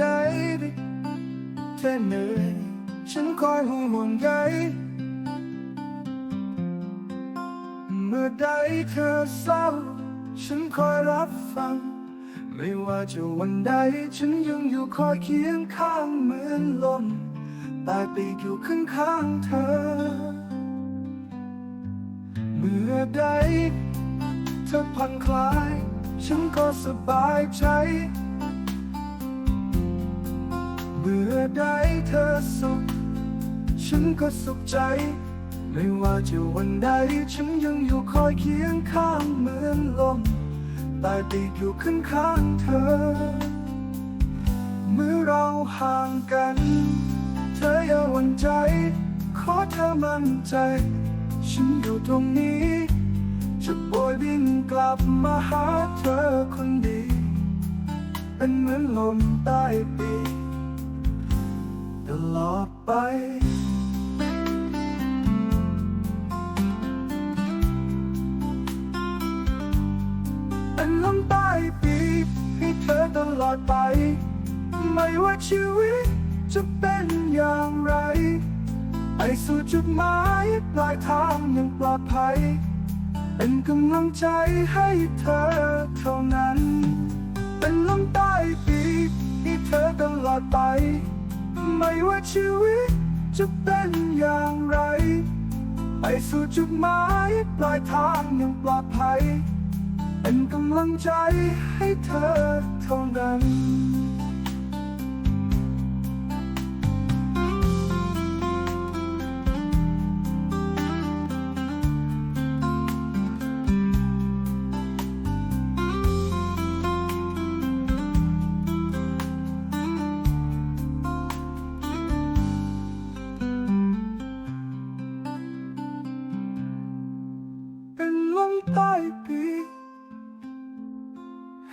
ใดเธอเหนื่อยฉันคอยห่วงใยเมื่อใดเธอเศร้า ฉันคอยรับฟัง ไม่ว่าจะวันใด ฉันยังอยู่คอยเคียงข้างเหมือนลมตายปีกอยู่ข้างข้างๆเธอ เมื่อใด เธอผ่อนคลาย ฉันก็สบายใจ อใดเธอสุข ฉันก็สุขใจ ไม่ว่าจะวันใด ฉันยังอยู่คอยเคียงข้างเหมือนลมตายปีกอยู่ข้างข้างๆเธอ เมื่อเราห่างกัน เธออย่าหวั่นใจ ขอเธอมั่นใจ ฉันอยู่ตรงนี้ จะโบยบินกลับมาหาเธอคนดี เป็นเหมือนลมใต้ปี ตลอดไปเป็นลมใต้ปีกให้เธอตลอดไป ไม่ว่าชีวิตจะเป็นอย่างไรไปสู่จุดหมายปลายทางอย่างปลอดภัย เป็นกำลังใจให้เธอเท่านั้น เป็นลมใต้ปีกให้เธอตลอดไป ไม่ว่าชีวิตจะเป็นอย่างไร ไปสู่จุดหมายปลายทางอย่างปลอดภัย เป็นกำลังใจให้เธอเท่านั้นเป็น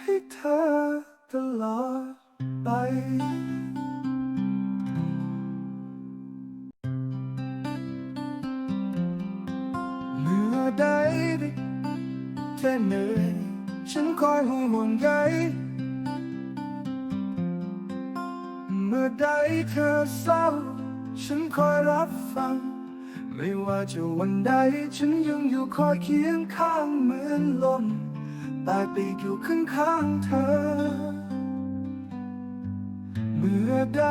ให้เธอตลอดไปเมื่อใดเธอเหนื่อยฉันคอยห่วงใยเมื่อใดเธอเศร้า ฉันคอยรับฟัง ไม่ว่าจะวันใด ฉันยังอยู่คอยเคียงข้างเหมือนลม ตายปีกอยู่ข้างข้างๆเธอ เมื่อใด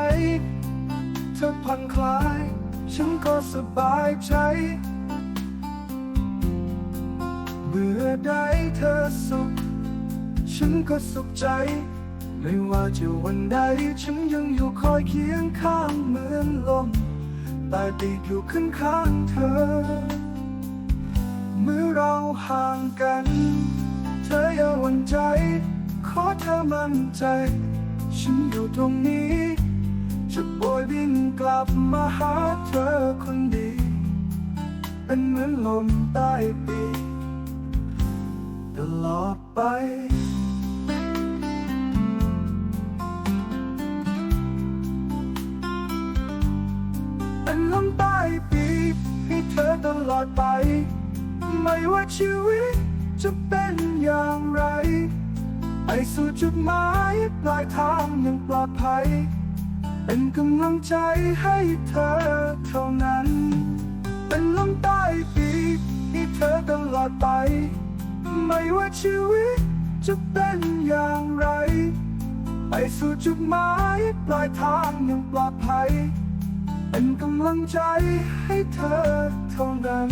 เธอผ่อนคลาย ฉันก็สบายใจ เมื่อใดเธอสุข ฉันก็สุขใจ ไม่ว่าจะวันใด ฉันยังอยู่คอยเคียงข้างเหมือนลมตายปีกอยู่ข้างข้างๆเธอ เมื่อเราห่างกัน เธออย่าหวั่นใจ ขอเธอมั่นใจ ฉันอยู่ตรงนี้ จะโบยบินกลับมาหาเธอคนดี เป็นเหมือนลมใต้ปีตลอดไปเป็นลมใต้ปีให้เธอตลอดไป ไม่ว่าชีวิต จะเป็นอย่างไร ไปสู่จุดหมายปลายทางอย่างปลอดภัย เป็นกำลังใจให้เธอเท่านั้น เป็นลมใต้ปีกให้เธอตลอดไป ไม่ว่าชีวิตจะเป็นอย่างไร ไปสู่จุดหมายปลายทางอย่างปลอดภัย เป็นกำลังใจให้เธอเท่านั้น